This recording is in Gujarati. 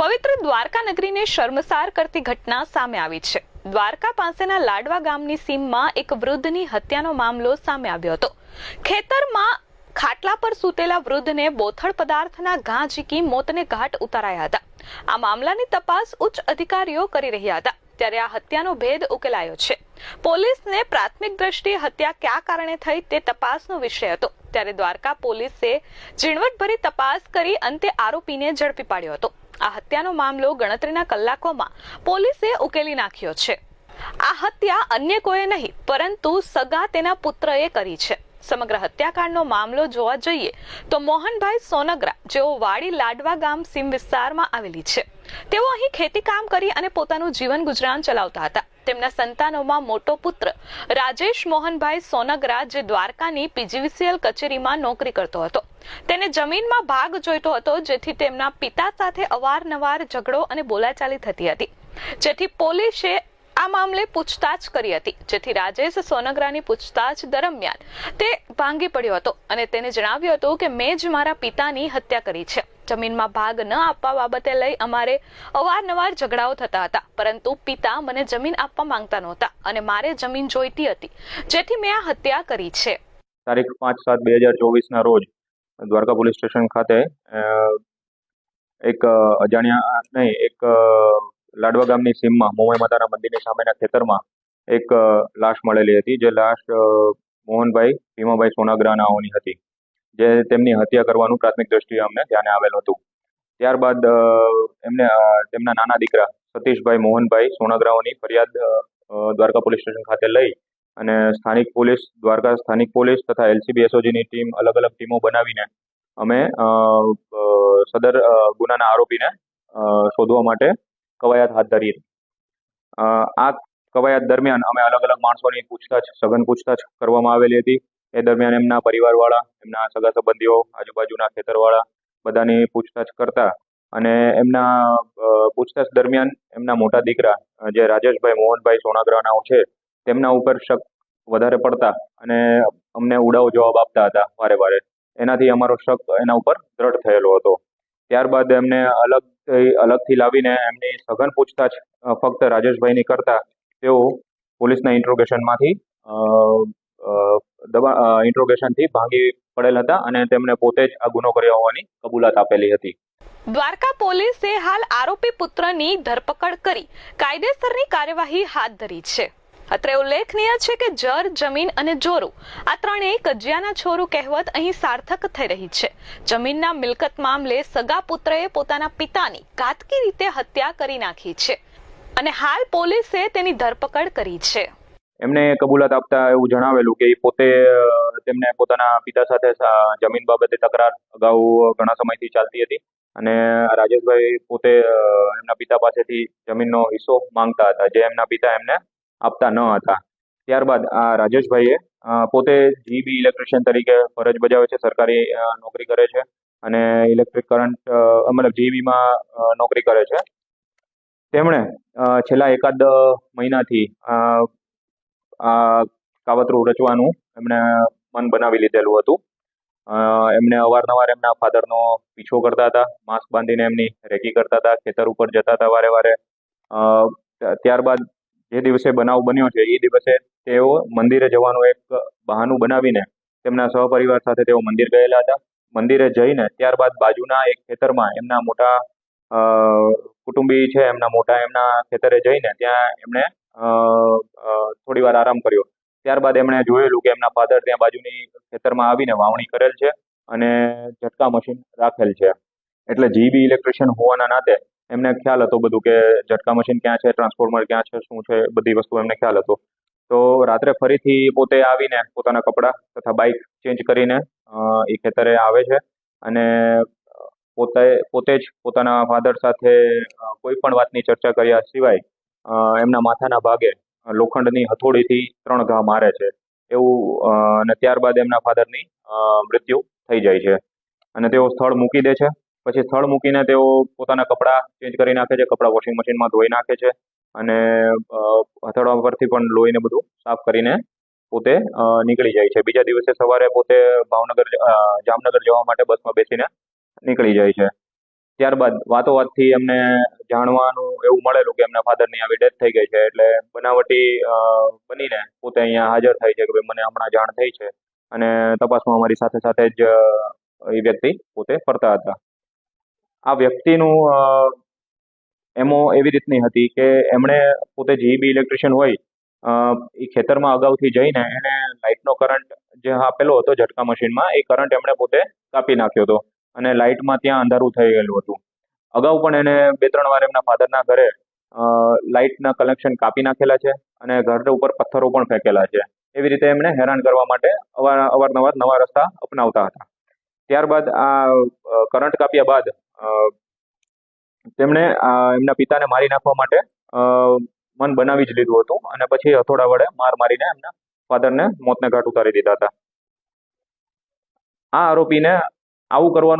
પવિત્ર દ્વારકા નગરીને શર્મસાર કરતી ઘટના સામે આવી છે. દ્વારકા પાસેના લાડવા ગામની સીમમાં એક વૃદ્ધની હત્યાનો મામલો સામે આવ્યો હતો. ખેતરમાં ખાટલા પર સૂતેલા વૃદ્ધને બોથડ પદાર્થના ઘા ઝીકી મોતને ઘાટ ઉતારાયા હતા. આ મામલાની તપાસ ઉચ્ચ અધિકારીઓ કરી રહ્યા હતા. ત્યારે આ હત્યાનો ભેદ ઉકેલાયો છે. પોલીસને પ્રાથમિક દ્રષ્ટિએ હત્યા કયા કારણે થઈ તે તપાસનો વિષય હતો. ત્યારે દ્વારકા પોલીસે ઝીણવટભરી તપાસ કરી અંતે આરોપીને ઝડપી પાડ્યો હતો. આ હત્યાનો મામલો ગણતરીના કલાકોમાં પોલીસે ઉકેલી નાખ્યો છે. આ હત્યા અન્ય કોઈએ નહીં, પરંતુ સગા તેના પુત્રએ કરી છે. સમગ્ર હત્યાકાંડનો મામલો જોવા જઈએ તો મોહનભાઈ સોનગરા, જેઓ વાડી લાડવા ગામ સીમ વિસ્તારમાં આવેલી છે. તેઓ અહીં ખેતી કામ કરી અને પોતાનું જીવન ગુજરાન ચલાવતા હતા. તેમના સંતાનોમાં મોટો પુત્ર રાજેશ મોહનભાઈ સોનગરા જે દ્વારકાની પીજીવીસીએલ કચેરીમાં નોકરી કરતો હતો. તેને જમીનમાં ભાગ જોઈતો હતો, જેથી તેમના પિતા સાથે અવારનવાર ઝઘડો અને બોલાચાલી થતી હતી. જેથી પોલીસે આ મામલે પૂછતાછ કરી હતી. જેથી રાજેશ સોનગરાની પૂછતાછ દરમિયાન તે ભાંગી પડ્યો હતો અને તેને જણાવ્યું હતું કે, મેં જ મારા પિતાની હત્યા કરી છે. જમીનમાં ભાગ ન આપવા બાબતે લઈ અમારે અવારનવાર ઝઘડાઓ થતા હતા. પરંતુ પિતા મને જમીન આપવા માંગતા નહોતા અને મારે જમીન જોઈતી હતી, જેથી મેં આ હત્યા કરી છે. તારીખ પાંચ સાત બે હજાર ચોવીસના રોજ દ્વારકા પોલીસ સ્ટેશન ખાતે એક અજાણ્યા, નહીં, એક લાડવા ગામની સીમમાં મોમાઈ માતાના મંદિરની સામેના ખેતરમાં એક લાશ મળેલી હતી, જે લાશ મોહનભાઈ, ભીમાભાઈ સોનાગ્રાનાઓની હતી. જે તેમની હત્યા કરવાનું પ્રાથમિક દ્રષ્ટિએ અમને ધ્યાને આવેલ હતું. ત્યારબાદ એમને તેમના નાના દીકરા સતીશભાઈ મોહનભાઈ સોનાગ્રાઓની ફરિયાદ દ્વારકા પોલીસ સ્ટેશન ખાતે લઈ અને સ્થાનિક પોલીસ, દ્વારકા સ્થાનિક પોલીસ તથા એલસીબી એસઓજીની ટીમ અલગ અલગ ટીમો બનાવીને અમે સદર ગુનાના આરોપીને શોધવા માટે કવાયત હાથ ધરી આ કવાયત દરમિયાન અમે અલગ અલગ માણસોની પૂછતાછ, સઘન પૂછતાછ કરવામાં આવેલી હતી. એ દરમિયાન એમના પરિવારવાળા, એમના સગા સંબંધીઓ, આજુબાજુના ખેતરવાળા બધાની પૂછતાછ કરતા અને એમના પૂછતાછ દરમિયાન એમના મોટા દીકરા, જે રાજેશભાઈ, મોહનભાઈ સોનાગ્રાનાઓ છે, તેમના ઉપર શક વધારે પડતા અને અમને ઉડાવ જવાબ આપતા હતા વારે વારે. એનાથી અમારો શક એના ઉપર દ્રઢ થયેલો હતો. ત્યારબાદ એમને અલગ અલગથી લાવીને એમની સઘન પૂછતાછ ફક્ત રાજેશભાઈની કરતા તેઓ પોલીસના ઇન્ટ્રોગેશનમાંથી દબા ઇન્ટ્રોગેશનથી ભાંગી પડેલ હતા અને તેમણે પોતે જ આ ગુનો કર્યો હોવાની કબૂલાત આપેલી હતી. દ્વારકા પોલીસે હાલ આરોપી પુત્રની ધરપકડ કરી કાયદેસરની કાર્યવાહી હાથ ધરી છે. અત્રે ઉલ્લેખનીય છે કે જર જમીન અને જોરું આ ત્રણેય કજિયાના છોરું કહેવત અહીં સાર્થક થઈ રહી છે. જમીનના મિલકત મામલે સગા પુત્રએ પોતાના પિતાની ઘાતકી રીતે હત્યા કરી નાખી છે. અને હાલ પોલીસે તેની ધરપકડ કરી છે. એમને કબૂલાત આપતા એવું જણાવેલું કે એ પોતે તેમને પોતાના પિતા સાથે જમીન બાબતે તકરાર અગાઉ ઘણા સમયથી ચાલતી હતી અને રાજેશભાઈ પોતે એમના પિતા પાસેથી જમીનનો હિસ્સો માંગતા હતા જે એમના પિતા એમને આપતા ન હતા. ત્યારબાદ આ રાજેશભાઈએ પોતે જીબી ઇલેક્ટ્રિશિયન તરીકે ફરજ બજાવે છે, સરકારી નોકરી કરે છે અને ઇલેક્ટ્રિક કરંટ મતલબ જીબીમાં નોકરી કરે છે. તેમણે છેલ્લા એકાદ મહિનાથી આ કાવતરું રચવાનું એમણે મન બનાવી લીધેલું હતું. એમને અવારનવાર એમના ફાધરનો પીછો કરતા હતા, માસ્ક બાંધીને એમની રેકી કરતા હતા, ખેતર ઉપર જતા હતા વારે વારે. ત્યારબાદ જે દિવસે બનાવ બન્યો છે, એ દિવસે તેઓ મંદિરે જવાનું એક બહાનું બનાવીને તેમના સહપરિવાર સાથે તેઓ મંદિર ગયેલા હતા. મંદિરે જઈને ત્યારબાદ બાજુના એક ખેતરમાં એમના મોટા કુટુંબી છે, એમના મોટા એમના ખેતરે જઈને ત્યાં એમણે થોડી વાર આરામ કર્યો. ત્યારબાદ એમણે જોયેલું કે એમના ફાધર ત્યાં બાજુની ખેતરમાં આવીને વાવણી કરેલ છે અને ઝટકા મશીન રાખેલ છે. એટલે જીબી ઇલેક્ટ્રિશિયન હોવાના નાતે એમને ખ્યાલ હતો બધું કે ઝટકા મશીન ક્યાં છે ટ્રાન્સફોર્મર ક્યાં છે, શું છે, બધી વસ્તુ એમને ખ્યાલ હતો. તો રાત્રે ફરીથી પોતે આવીને પોતાના કપડાં તથા બાઇક ચેન્જ કરીને એ ખેતરે આવે છે અને પોતે પોતે જ પોતાના ફાધર સાથે કોઈ પણ વાતની ચર્ચા કર્યા સિવાય એમના માથાના ભાગે લોખંડની હથોડીથી ત્રણ ઘા મારે છે. એવું અને ત્યારબાદ એમના ફાધરની મૃત્યુ થઈ જાય છે. અને તેઓ સ્થળ મૂકી દે છે. પછી સ્થળ મૂકીને તેઓ પોતાના કપડાં ચેન્જ કરી નાખે છે. કપડાં વોશિંગ મશીનમાં ધોઈ નાખે છે. અને હથોડા પરથી પણ લોહીને બધું સાફ કરીને પોતે નીકળી જાય છે. બીજા દિવસે સવારે પોતે ભાવનગર જામનગર જવા માટે બસમાં બેસીને નીકળી જાય છે. ત્યારબાદ વાતોવાતથી એમને જાણવાનું એવું મળેલું કે એમના ફાધરની આવી ડેથ થઈ ગઈ છે એટલે બનાવટી બનીને પોતે અહીંયા હાજર થાય છે કે ભાઈ મને હમણાં જાણ થઈ છે. અને તપાસમાં અમારી સાથે સાથે જ એ વ્યક્તિ પોતે ફરતા હતા. આ વ્યક્તિનું એમો એવી રીતની હતી કે એમણે પોતે જીઈબી ઇલેક્ટ્રિશિયન હોય એ ખેતરમાં અગાઉથી જઈને એને લાઇટનો કરંટ જે આપેલો હતો ઝટકા મશીનમાં, એ કરંટ એમણે પોતે કાપી નાખ્યો હતો. અને લાઇટમાં ત્યાં અંધારું થઈ ગયેલું હતું. અગાઉ પણ એને બે ત્રણ વાર એમના ફાધરના ઘરે લાઇટના કનેક્શન કાપી નાખેલા છે અને ઘર ઉપર પથ્થરો પણ ફેંકેલા છે. એવી રીતે એમને હેરાન કરવા માટે અવારનવાર નવા રસ્તા અપનાવતા હતા. ત્યારબાદ આ કરંટ કાપ્યા બાદ તેમણે એમના પિતાને મારી નાખવા માટે મન બનાવી જ લીધું હતું અને પછી હથોડા વડે માર મારીને એમના ફાધરને મોતને ઘાટ ઉતારી દીધા હતા. આ આરોપીને આવું કરવાનું